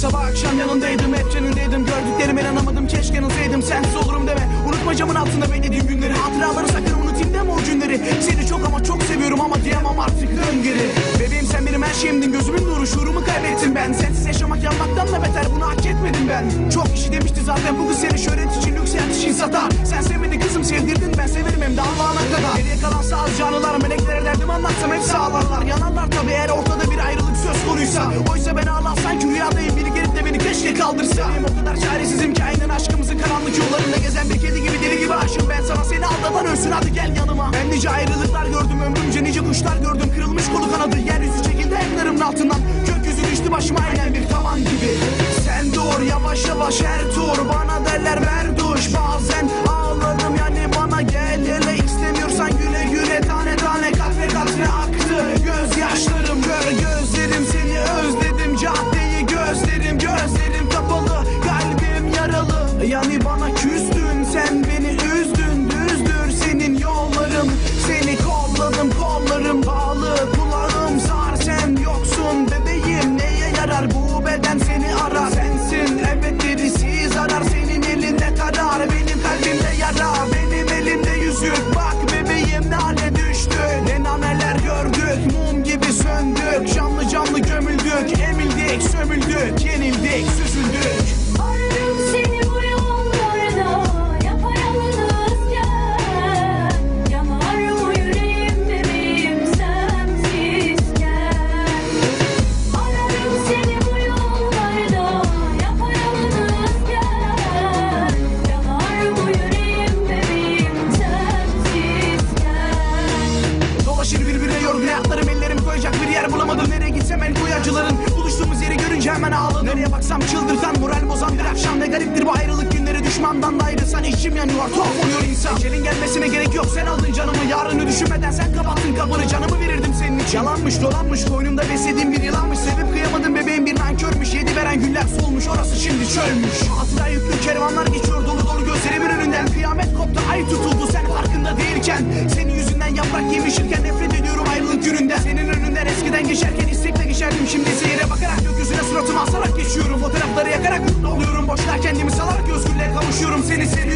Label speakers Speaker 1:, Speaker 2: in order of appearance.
Speaker 1: sabah akşam yanındaydım hep canındaydım. Gördüklerime inanamadım keşke nasaydım sensiz olurum deme. Unutma camın altında beklediğim günleri. Hatıraları sakın unutayım deme o günleri. Seni çok ama çok seviyorum ama diyemem artık dön geri. Bebeğim sen benim her şeyimdin. Gözümün nuru şuurumu kaybettim ben. Sensiz yaşamak yanmaktan da beter bunu hak etmedim ben. Çok kişi demişti zaten bu kız seni şöhret için yükselt için satar. Sen sevmedin kızım sevdirdin ben severim hem de Allah'ına kadar. Geriye kalan sağ canlılar meleklere derdimi anlatsam hepsi ağlarlar Yanarlar tabi eğer ortada bir ayrılık söz konuysa. Oysa ben ağlar sanki rüyadayım keşke kaldırsa Benim o kadar çaresizim ki aynen aşkımızın karanlık yollarında gezen bir kedi gibi deli gibi aşığım. Ben sana seni aldatan ölsün hadi gel yanıma. Ben nice ayrılıklar gördüm ömrümce nice kuşlar gördüm. Kırılmış kolu kanadı yeryüzü çekildi ayaklarımın altından. Gökyüzü düştü başıma aynen bir tavan gibi Yorgun hayatlarım ellerim koyacak bir yer bulamadım. Nereye gitsem koyu acıların Buluştuğumuz yeri görünce hemen ağladım. Nereye baksam çıldırtan moral bozan bir akşam. Ne gariptir bu ayrılık günleri düşmandan da ayrılsan içim yanıyor tuhaf oluyor insan. Ecelin gelmesine gerek yok sen aldın canımı. Yarını düşünmeden sen kapattın kapını. Canımı verirdim senin için. Yalanmış dolanmış koynumda beslediğim bir yılanmış. Sevip kıyamadım bebeğim bir nankörmüş. Yedi veren güller solmuş orası şimdi çölmüş. Hatıra yüklü kervanlar geçiyor dolu dolu gözlerimin önünden. Kıyamet koptu ay tutuldu sen farkında değilken. Senin yüzünden yaprak yemişirken kavuşuyorum Seni seviyorum